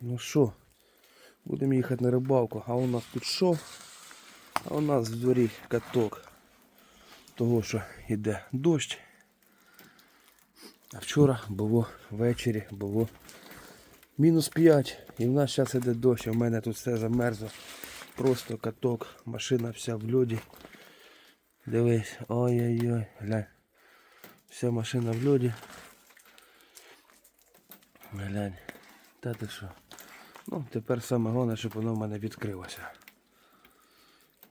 Ну що, будемо їхати на рибалку. А у нас тут що? А у нас в дворі каток. Того, що йде дощ. А вчора було ввечері, було мінус 5. І в нас зараз іде дощ, а в мене тут все замерзло. Просто каток, машина вся в льоді. Дивись, ой-ой-ой, глянь. Вся машина в льоді. Глянь. Та ти що? Ну, тепер саме головне, щоб воно в мене відкрилося.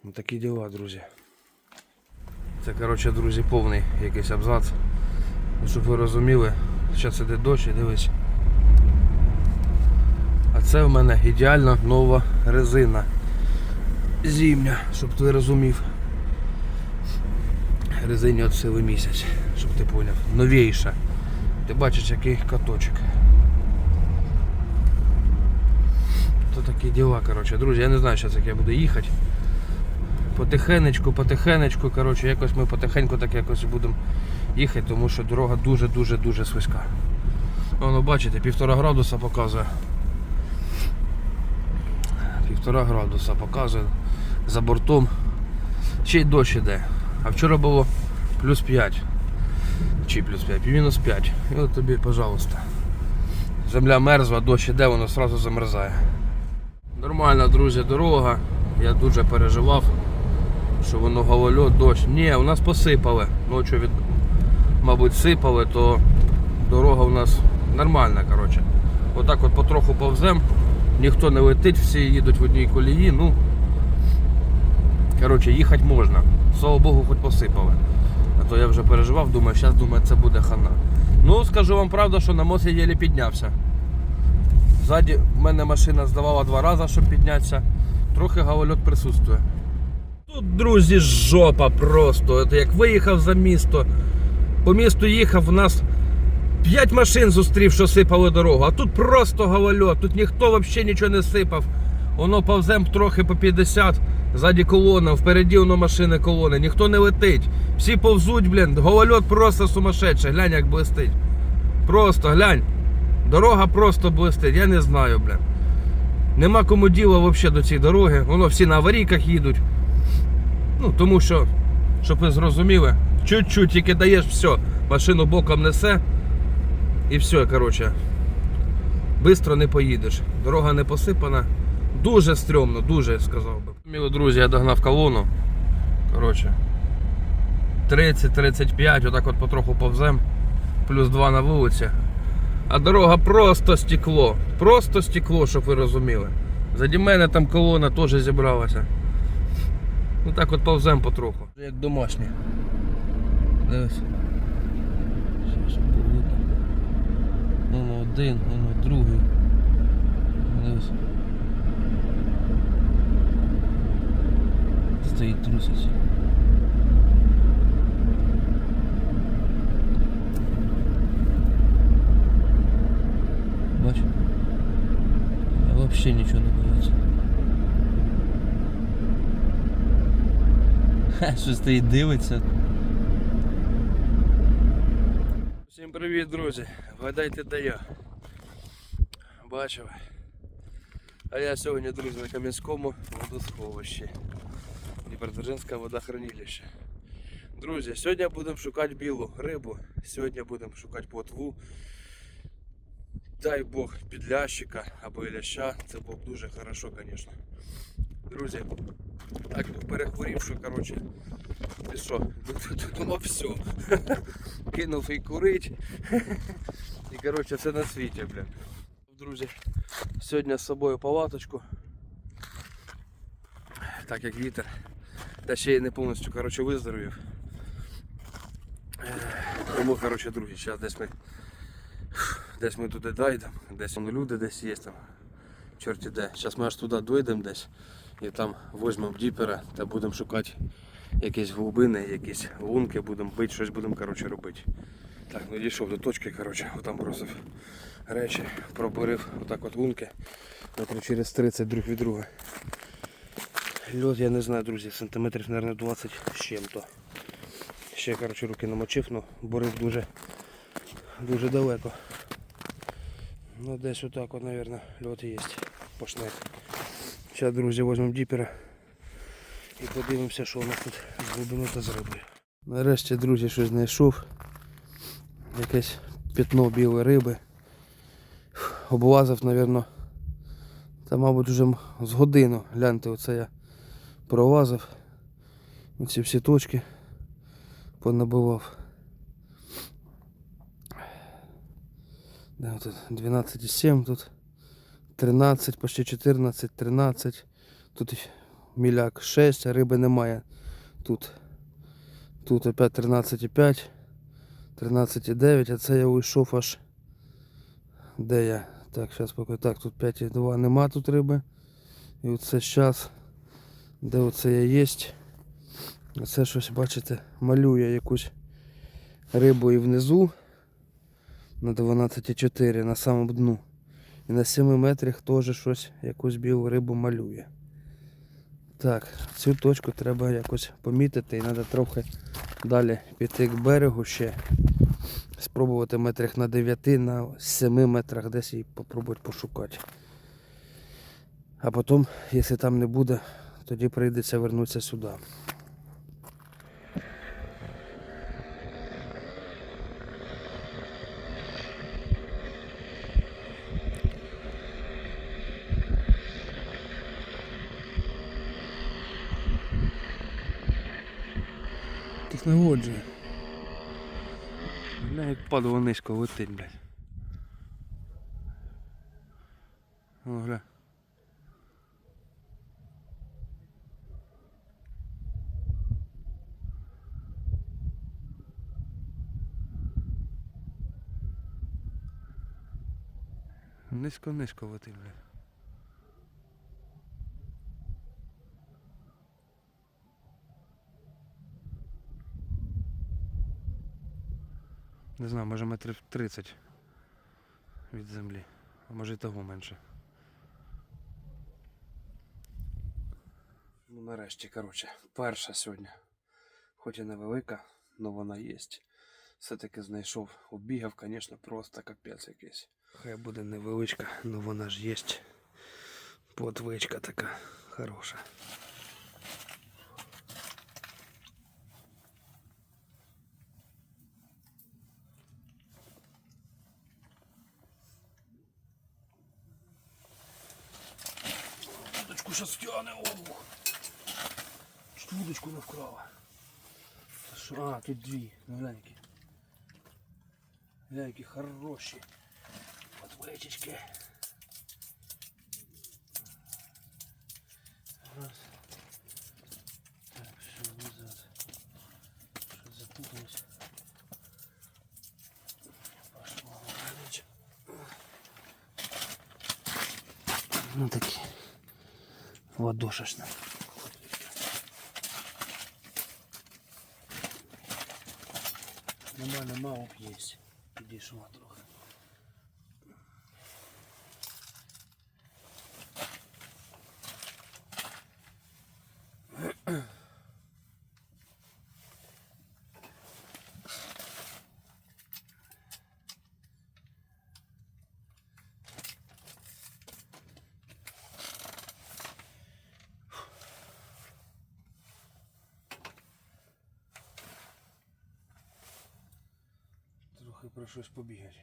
Ну такі діла, друзі. Це, коротше, друзі, повний якийсь абзац. Ну, щоб ви розуміли, зараз іде дощ і дивись. А це в мене ідеально нова резина. Зімня, щоб ти розумів. Резині от сили місяць, щоб ти поняв. Новіша. Ти бачиш, який каточок. То такі діла, коротше. Друзі, я не знаю, зараз як я буду їхати. Потихенечку, потихенечку, коротше, якось ми потихеньку так якось будемо їхати, тому що дорога дуже-дуже дуже слизька. Воно бачите, півтора градуса показує. Півтора градуса показує за бортом. Ще й дощ іде. А вчора було плюс 5. Чи плюс 5, мінус 5. І от тобі, пожалуйста. Земля мерзла, дощ іде, воно одразу замерзає. Нормальна, друзі, дорога. Я дуже переживав, що воно голольот, дощ. Ні, у нас посипали. Ночі від, мабуть, сипали, то дорога у нас нормальна. коротше. Отак от потроху повзем, ніхто не летить, всі їдуть в одній колії. Ну, коротше, їхати можна. Слава Богу, хоч посипали. А то я вже переживав, думаю, зараз думаю, це буде хана. Ну, скажу вам правду, що на мост єлі піднявся. Ззаді в мене машина здавала два рази, щоб піднятися. Трохи говольот присутствує. Тут, друзі, жопа просто. Як виїхав за місто, по місту їхав, у нас 5 машин зустрів, що сипали дорогу. А тут просто говольот, тут ніхто взагалі нічого не сипав. Воно повзем трохи по 50, ззаді колона, впереді воно машини колони, ніхто не летить. Всі повзуть, блін, говольот просто сумасшедший. Глянь, як блистить. Просто глянь. Дорога просто блистить, я не знаю, блін. Нема кому діла взагалі до цієї дороги. Воно всі на аварійках їдуть. Ну, тому що, щоб ви зрозуміли, чуть-чуть тільки даєш все, машину боком несе і все, коротше. Бистро не поїдеш. Дорога не посипана. Дуже стрьомно, дуже сказав би. Міло друзі, я догнав колону. Коротше. 30-35, отак от потроху повзем. Плюс 2 на вулиці. А дорога просто стекло. Просто стекло, щоб ви розуміли. Заді мене там колона теж зібралася. Ну так от повзем потроху. Як домашні. Дивись. Було видно. Воно один, воно другий. Дивись. Стоїть труситься. вообще нічого не боїться. Ха, що стоїть дивиться. Всім привіт, друзі! Вгадайте, де я. Бачив. А я сьогодні, друзі, на Кам'янському водосховищі. Дніпродзержинське водохранилище. Друзі, сьогодні будемо шукати білу рибу. Сьогодні будемо шукати плотву. Дай Бог підлящика або ляща, це було б дуже хорошо, звісно. Друзі, так перехворів, що коротше, ти що, думав все. Кинув і курить. І коротше все на світі, блін. Друзі, сьогодні з собою палаточку. Так як вітер. Та ще й не повністю коротше, виздоровів. Е, Тому, коротше, друзі, зараз десь ми Десь ми туди дійдемо, десь там люди десь є там. Чорті де. Зараз ми аж туди дійдемо десь і там візьмемо діпера та будемо шукати якісь глибини, якісь лунки, будемо бити, щось будемо коротше, робити. Так, ну дійшов до точки, коротше, отам бросив речі, пробурив отак от лунки. Метрів через 30 друг від друга. Льот, я не знаю, друзі, сантиметрів, мабуть, 20 з чим-то. Ще коротше, руки намочив, ну борив дуже, дуже далеко. Ну, десь отак, от, наверное, льот є. Пошнек. Зараз, друзі, візьмемо діпера і подивимося, що у нас тут з глибини та з рибою. Нарешті, друзі, щось знайшов. Якесь пятно білої риби. Облазив, напевно, та, мабуть, вже з годину. Гляньте, оце я пролазив. Оці всі точки понабивав. Да, тут 12,7, тут 13, почти 14, 13. Тут міляк 6, а риби немає. Тут, тут опять 13,5, 13,9, а це я уйшов аж. Де я? Так, зараз поки так, тут 5,2 нема тут риби. І оце зараз, де оце я єсть. Оце щось, бачите, малює якусь рибу і внизу на 12,4 на самому дну. І на 7 метрах теж щось, якусь білу рибу малює. Так, цю точку треба якось помітити і треба трохи далі піти к берегу ще. Спробувати метрах на 9, на 7 метрах десь її попробувати пошукати. А потім, якщо там не буде, тоді прийдеться вернутися сюди. Наводжує. Бля, як падало низько летить, блядь. О, гля. Низько-низько летить, блядь. Не знаю, може метрів 30 від землі, а може і того менше. Ну нарешті, коротше, перша сьогодні. Хоч і невелика, але вона є. Все-таки знайшов, обігав, звісно, просто капець якийсь. Хай буде невеличка, але вона ж є. Плотвичка така хороша. Удочку стягне обух. Чуть удочку не вкрала. А, тут дві, ну глянь які. Глянь, які хороші. Подвечечки. Раз. Так, що назад. Що запуталось. Пошло, глянь. Ну такі. Ладошечна. Нема, нема, оп. Підійшла трохи. Трохи про щось побігати.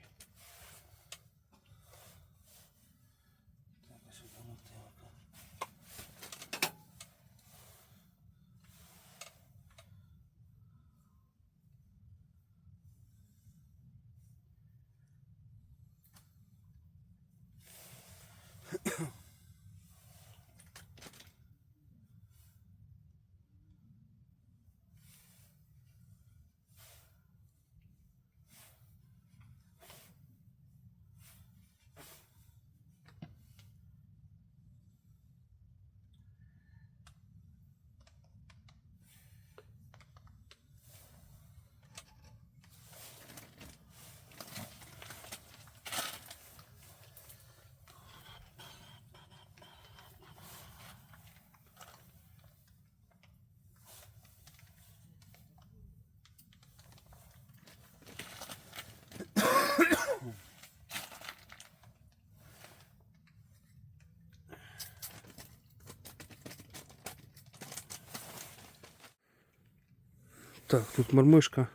Так, тут мармишка,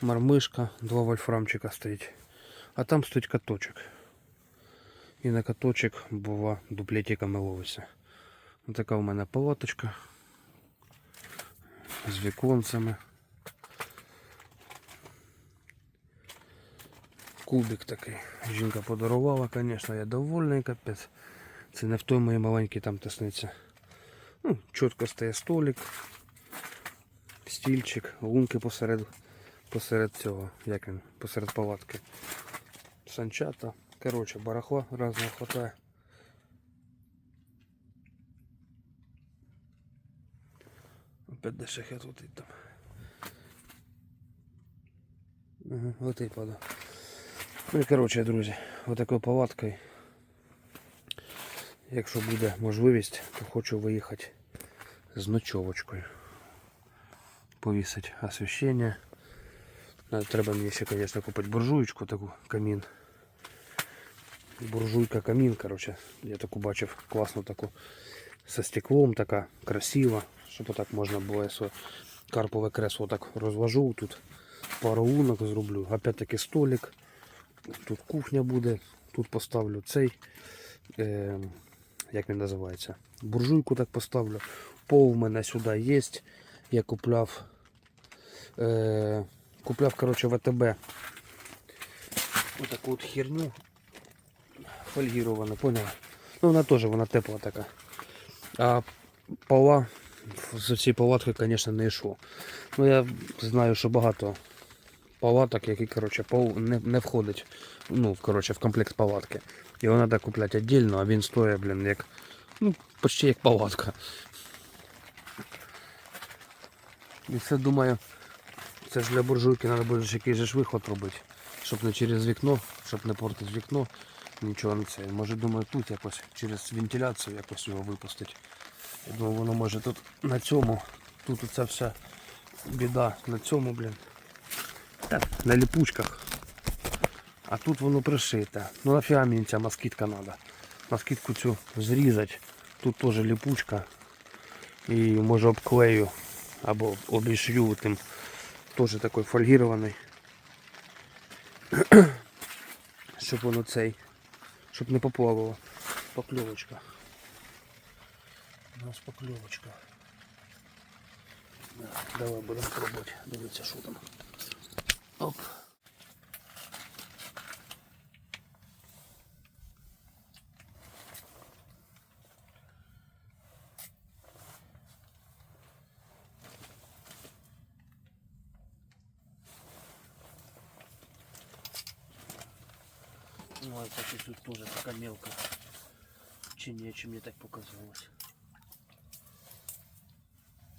мармишка, два вольфрамчика стоїть. А там стоїть каточок. І на каточок, бува, дуплетиками ловиться. Ось така у мене палаточка з віконцями. Кубик такий. Жінка подарувала, звісно, я довольний, капець. Це не в той моїй маленькій там тесниці. Ну, чітко стає столик, стільчик, лунки посеред, посеред цього, як він, посеред палатки. Санчата. Коротше, барахла разного хватає. Опять де шахет летить там. Ага, летить вода. Ну і коротше, друзі, отакою палаткою. Якщо буде можливість, то хочу виїхати з ночовочкою. Повісити освіщення. Треба мені ще, звісно, купити буржуєчку, таку камін. Буржуйка камін, коротше. Я таку бачив класну таку со стеклом, така красива, щоб отак можна було я карпове кресло так розвожу тут. Пару лунок зроблю. Опять-таки столик. Тут кухня буде. Тут поставлю цей. Е, як він називається? Буржуйку так поставлю. Пол в мене сюди є. Я купляв. Е, купляв, коротше, ВТБ. Отаку от херню. Фольгірована, поняла? Ну вона теж вона тепла така. А пола з цієї палатки, звісно, не йшло. Ну я знаю, що багато палаток, які коротше, пол не, не входить ну, коротше, в комплект палатки. Його треба купляти віддільно, а він стоїть, блін, як. Ну, почти як палатка. І це думаю, це ж для буржуйки треба буде якийсь же виход робити. Щоб не через вікно, щоб не портити вікно, нічого не це. Може думаю тут якось через вентиляцію якось його випустити. Я думаю, воно може тут на цьому, тут оця вся біда на цьому, блін. Так, на ліпучках. А тут воно пришите. Ну нафіга мені ця москітка треба. Москітку цю зрізати. Тут теж ліпучка. І може обклею або обішью тим. тоже такой фольгірований. Щоб воно цей. Щоб не поплавало. Покльовочка. У нас покльовочка. Да, давай будемо пробувати. Дивіться, там. Оп. Ну, а кстати, тут такая. Чи не, чи мне так показалось.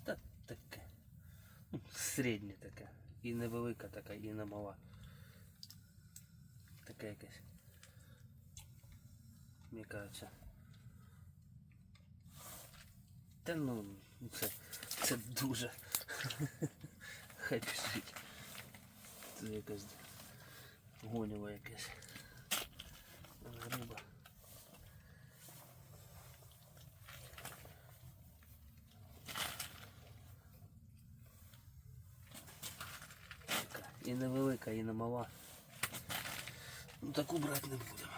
Та таке. Ну, Середня така. І невелика така, і не мала. Така якась. Мені кажеться. Та ну, це, це дуже. Хай пішить. Це якась гонєва якась. Риба. І невелика, і не мала. Ну таку брати не будемо.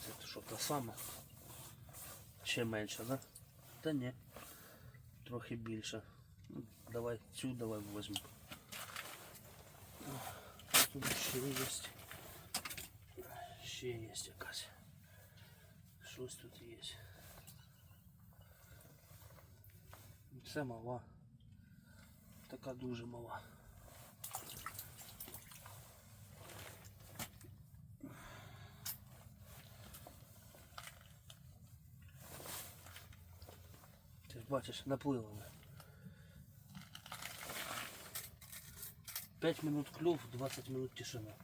Це що та сама? Ще менше, да? Та ні. Трохи більше. Ну, Давай цю давай візьмемо. Тут ще є. Ще є якась. Щось тут є. Це мала. Така дуже мала. Ти ж бачиш, напливами. 5 минут клюв, 20 минут тишина.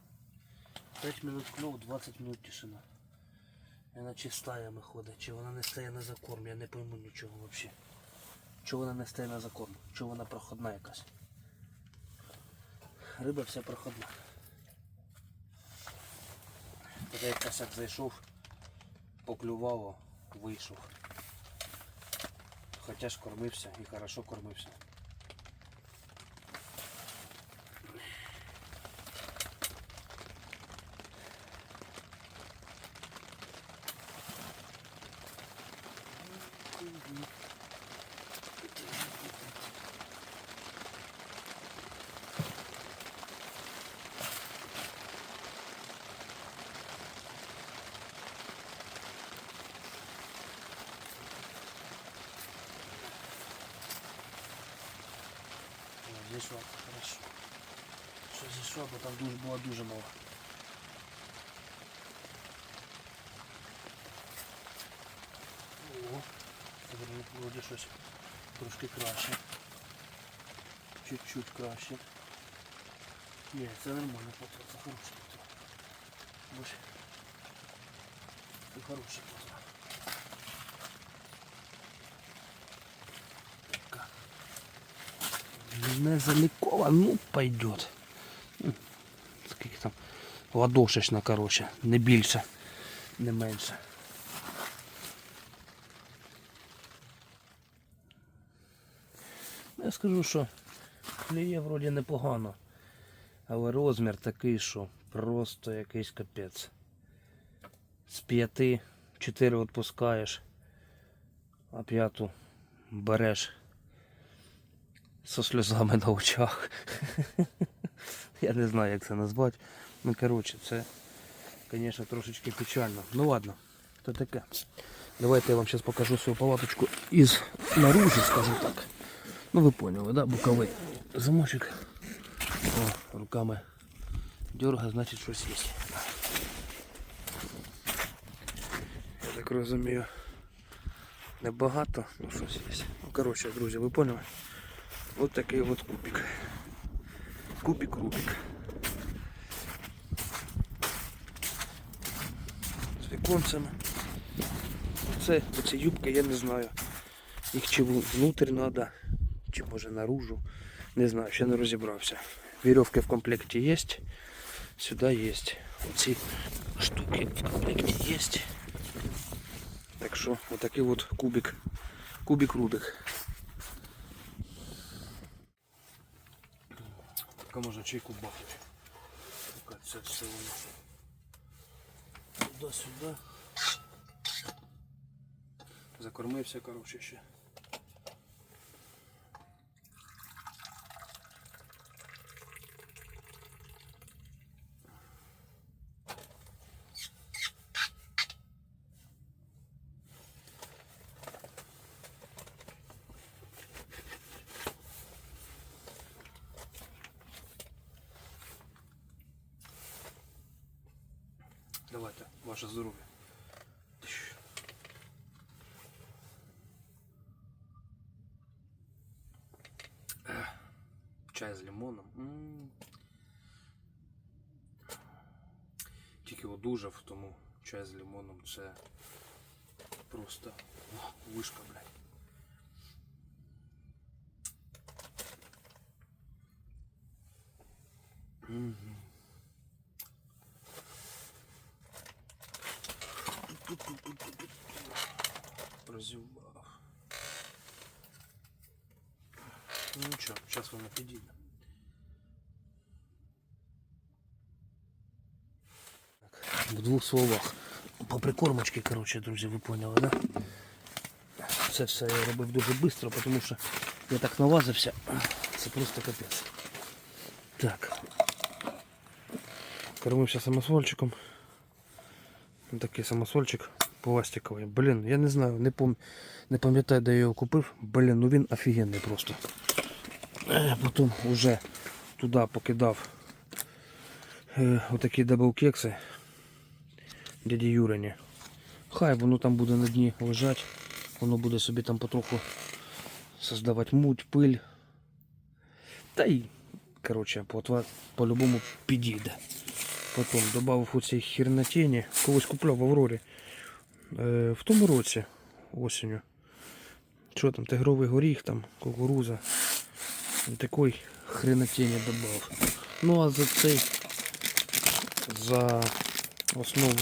5 минут клюв, 20 минут тишина. Вона чи стаями ходить, чи вона не стає на закорм, я не пойму нічого взагалі. Чого вона не стає на закон? Чого вона проходна якась? Риба вся проходна. Тоді якось як зайшов, поклювало, вийшов. Хоча ж кормився і хорошо кормився. О, Зійшла, хорошо. Що зійшла, бо там дуже була дуже мало. О, тепер вроді щось трошки краще. Чуть-чуть краще. Ні, це нормально потім, це хороший потім. Боже. Це хороший потім. Не залікова, ну пойдет. Скільки там ладошечна, короче, не більше, не менше. Я скажу, що клює вроді непогано. Але розмір такий, що просто якийсь капець. З п'яти чотири відпускаєш, а п'яту береш со сльозами на очах. Я не знаю, як це назвати. Ну, коротше, це, звісно, трошечки печально. Ну ладно, то таке. Давайте я вам зараз покажу свою палаточку із наружу, скажу так. Ну ви поняли, да? Боковий замочок. О, руками дерга, значить щось є. Я так розумію. Небагато, ну щось є. Ну, коротше, друзі, ви поняли? Вот такий от кубик. Кубик Рубик. З віконцями. Це оці юбки, я не знаю. Їх чи внутрь треба, чи може наружу. Не знаю, ще не розібрався. Вірьовки в комплекті є. Сюди є. Оці штуки в комплекті є. Так що, отакий от кубик. Кубик Така може чайку бахнути. Так, це все воно. Туди-сюди. Закормився, коротше, ще. Ваше здоров'я. Ех, Чай з лимоном. М. Тільки одужав, тому чай з лимоном це просто о, вишка, блядь. Мгм. Прозював. Ну нічого, зараз воно підійде. Так, в двох словах. По прикормочці, коротше, друзі, ви поняли, да? Це все я робив дуже швидко, тому що я так навазився. Це просто капець. Так. Кормився самосвольчиком. Ось Такий самосольчик пластиковий. Блін, я не знаю, не, пам... не пам'ятаю, де я його купив. Блін, ну він офігенний просто. Е, Потім вже туди покидав е, отакі дабл-кекси дяді Юрині. Хай воно там буде на дні лежать. Воно буде собі там потроху создавати муть, пиль. Та й, коротше, по- по-любому підійде. Потім додав оцій хірнатіні. Колись купляв в Аврорі. Е, в тому році осінню. Що там, тигровий горіх, там, кукуруза. Такий хренотіні додав. Ну а за цей за основу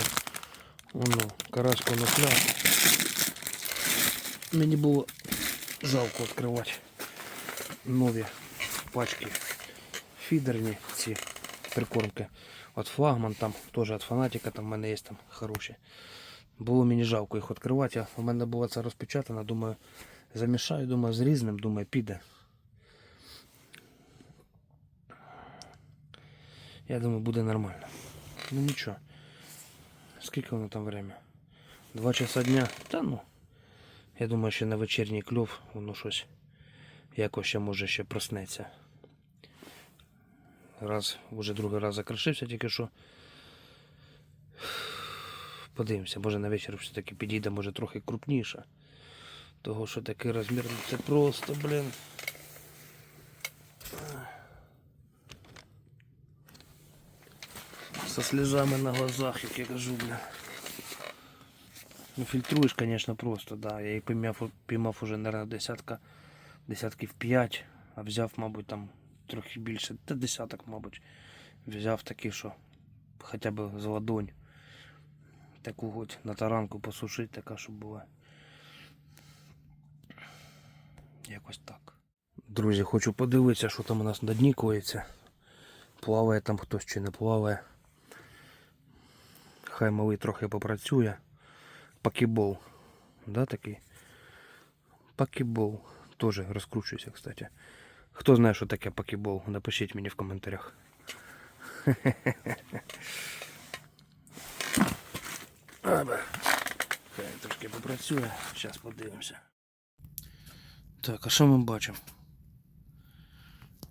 воно карась конопля. Мені було жалко відкривати нові пачки фідерні ці прикормки. От флагман там, теж від фанатика, там в мене є там хороші. Було мені жалко їх відкривати. У мене було це розпечатано, думаю, замішаю, думаю, з різним, думаю, піде. Я думаю, буде нормально. Ну нічого. Скільки воно там время? Два часа дня? Та ну. Я думаю, що на вечірній кльов воно щось якось ще може ще проснеться. Раз, вже другий раз закришився тільки що. Подивимося, може на вечір все-таки підійде, може трохи крупніше. Того, що такий розмір, ну, це просто, блін. Со слезами на глазах, як я кажу, блін. Ну, фільтруєш, конечно, просто, да. Я її піймав, піймав уже, наверное, десятка, десятків 5, а взяв, мабуть, там трохи більше, та десяток, мабуть. Взяв такі, що хоча б з ладонь. Таку хоч на таранку посушити, така, щоб була. Якось так. Друзі, хочу подивитися, що там у нас на дні коїться. Плаває там хтось чи не плаває. Хай малий трохи попрацює. Пакібол. Да, такий? Пакібол. Тоже розкручується, кстати. Хто знає, що таке пакібол, напишіть мені в коментарях. Хай трошки попрацює. Зараз подивимося. Так, а що ми бачимо?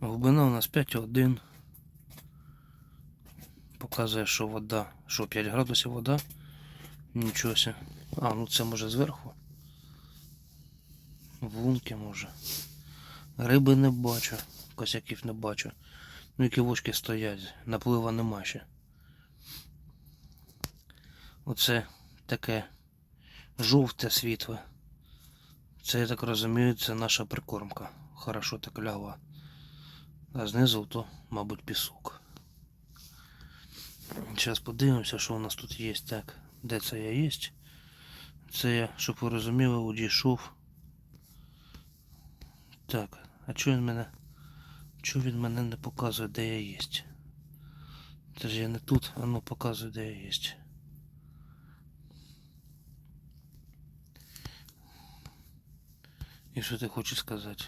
Глибина у нас 5,1. Показує, що вода. Що 5 градусів вода. Нічого. А, ну це може зверху. В лунки може. Риби не бачу. Косяків не бачу. Ну і кілочки стоять. Наплива нема ще. Оце таке жовте світле. Це, я так розумію, це наша прикормка. Хорошо так лягла. А знизу то, мабуть, пісок. Зараз подивимося, що у нас тут є. Так, де це я є? Це я, щоб ви розуміли, одійшов. Так, а чого він мене. Чого він мене не показує, де я є? Це ж я не тут, а ну показує, де я є. І що ти хочеш сказати?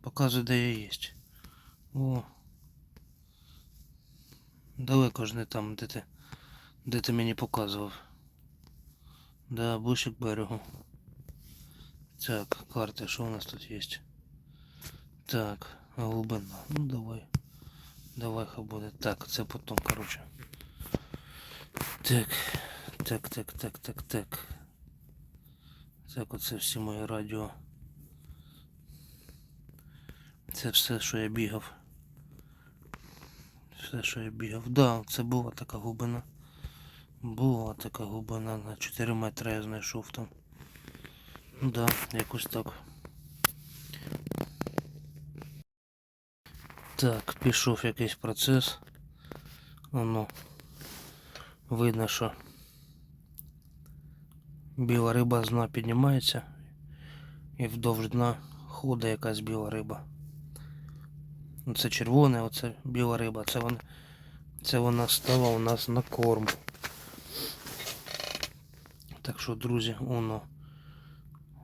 Показуй, де я є. О. Далеко ж не там, де ти, де ти мені показував. Да, ближче к берегу. Так, карта, що у нас тут є? Так, глибина. Ну давай. Давай хай буде. Так, це потім, короче. Так, так, так, так, так, так. Так, оце всі мої радіо. Це все, що я бігав. Все, що я бігав. Да, це була така глибина. Була така глибина на 4 метри я знайшов там. Ну да, якось так. Так, пішов якийсь процес. Воно. Видно, що біла риба з дна піднімається і вдовж дна ходить якась біла риба. Ну, Це червоне, оце біла риба. Це вона, це вона стала у нас на корм. Так що, друзі, воно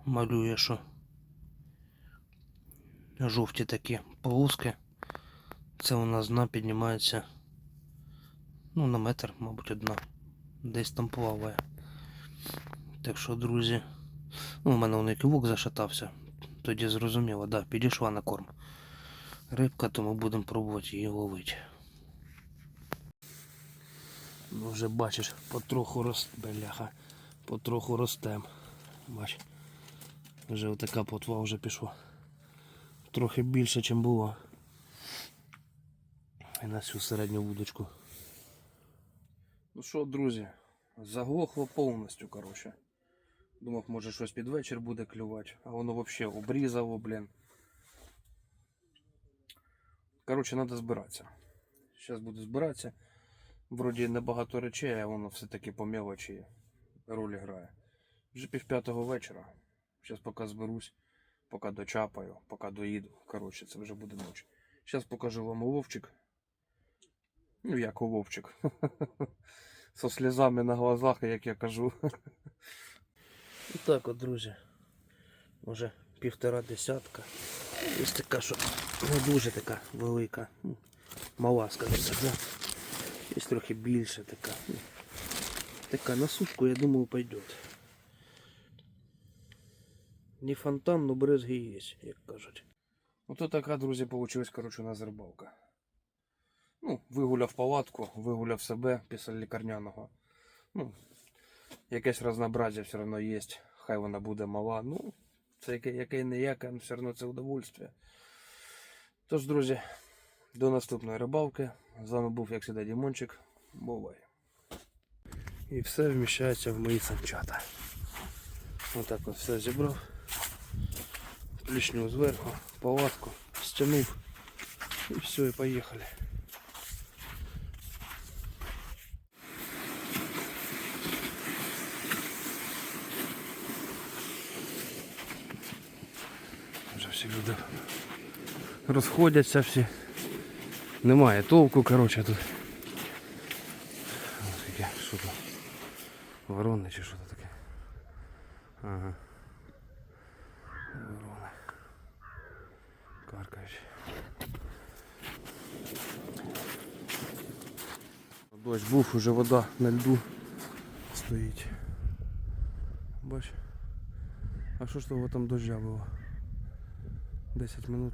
малює, що жовті такі полоски. Це у нас дна піднімається ну, на метр, мабуть, одна. Десь там плаває. Так що, друзі, ну, у мене воно кивок зашатався. Тоді зрозуміло, да, підійшла на корм. Рибка, тому будемо пробувати її ловити. Ну, вже бачиш, потроху росте, бляха, потроху ростем. Бач. Вже отака плотва вже пішла. Трохи більше, ніж було. І на цю середню вудочку. Ну що, друзі, заглохло повністю, коротше. Думав, може щось під вечір буде клювати, а воно взагалі обрізало, блін. Коротше, треба збиратися. Зараз буду збиратися. Вроді небагато речей, а воно все-таки по мелочі роль грає. Вже пів п'ятого вечора. Зараз поки зберусь, поки дочапаю, поки доїду. Коротше, це вже буде ніч. Зараз покажу вам Вовчик. Ну, як Вовчик. Со сльозами на глазах, як я кажу. І так от, друзі. Може півтора десятка. Є така, що не дуже така велика. ну, Мала, скажімо так? Є трохи більше така. ну, Така на сушку, я думаю, пойдет. Не фонтан, но брызги есть, як кажуть. Ото така, друзі, получилась, коротше, у нас рибалка. Ну, вигуляв палатку, вигуляв себе після лікарняного. Ну, якесь разнообразие все одно є. Хай вона буде мала. Ну, це яке, яке не яке, але все одно це удовольствие. Тож, друзі, до наступної рибалки. З вами був, як завжди, Дімончик. Бувай. І все вміщається в мої санчата. Отак от все зібрав. Плішню зверху, палатку, стянув. І все, і поїхали. Вже всі люди розходяться всі. Немає толку, коротше, тут. Ось таке, що тут? Ворони чи що то таке? Ага. Ворони. Каркають. Дощ був, уже вода на льду стоїть. Бач. А що ж того там дождя було? 10 минут.